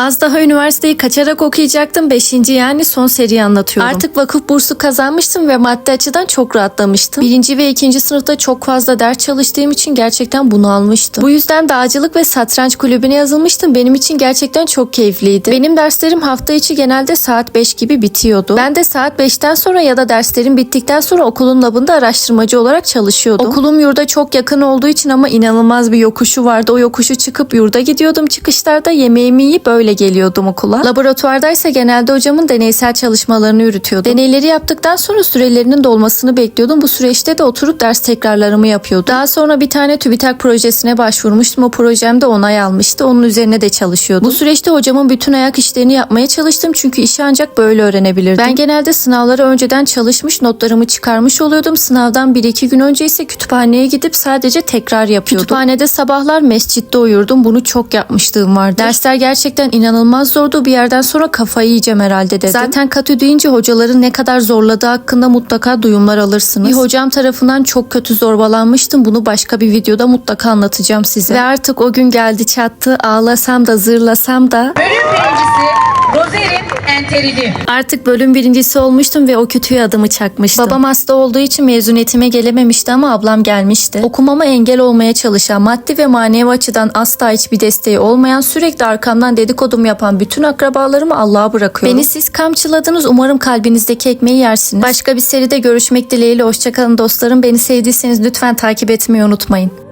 Az daha üniversiteyi kaçarak okuyacaktım. Beşinci yani son seriyi anlatıyorum. Artık vakıf bursu kazanmıştım ve maddi açıdan çok rahatlamıştım. Birinci ve ikinci sınıfta çok fazla ders çalıştığım için gerçekten bunu almıştım. Bu yüzden dağcılık ve satranç kulübüne yazılmıştım. Benim için gerçekten çok keyifliydi. Benim derslerim hafta içi genelde saat 5 gibi bitiyordu. Ben de saat 5'ten sonra ya da derslerim bittikten sonra okulun labında araştırmacı olarak çalışıyordum. Okulum yurda çok yakın olduğu için ama inanılmaz bir yokuşu vardı. O yokuşu çıkıp yurda gidiyordum. Çıkışlarda yemeğimi yiyip öyle geliyordum okula. Laboratuvardaysa genelde hocamın deneysel çalışmalarını yürütüyordum. Deneyleri yaptıktan sonra sürelerinin dolmasını bekliyordum. Bu süreçte de oturup ders tekrarlarımı yapıyordum. Daha sonra bir tane TÜBİTAK projesine başvurmuştum. O projemde onay almıştı. Onun üzerine de çalışıyordum. Bu süreçte hocamın bütün ayak işlerini yapmaya çalıştım. Çünkü işi ancak böyle öğrenebilirdim. Ben genelde sınavlara önceden çalışmış notlarımı çıkarmış oluyordum. Sınavdan 1-2 gün önce ise kütüphaneye gidip sadece tekrar yapıyordum. Kütüphanede sabahlar mescitte uyurdum. Bunu çok yapmışlığım vardı. Dersler gerçekten inanılmaz zordu. Bir yerden sonra kafayı yiyeceğim herhalde dedim. Zaten katü deyince hocaların ne kadar zorladığı hakkında mutlaka duyumlar alırsınız. Bir hocam tarafından çok kötü zorbalanmıştım. Bunu başka bir videoda mutlaka anlatacağım size. Ve artık o gün geldi çattı. Ağlasam da zırlasam da Bölüm birincisi Rozer'in enterini. Artık bölüm birincisi olmuştum ve o kötüye adımı çakmıştım. Babam hasta olduğu için mezuniyetime gelememişti ama ablam gelmişti. Okumama engel olmaya çalışan, maddi ve manevi açıdan asla hiçbir desteği olmayan, sürekli arkamdan dedikodum yapan bütün akrabalarımı Allah'a bırakıyorum. Beni siz kamçıladınız. Umarım kalbinizdeki ekmeği yersiniz. Başka bir seride görüşmek dileğiyle. Hoşçakalın dostlarım. Beni sevdiyseniz lütfen takip etmeyi unutmayın.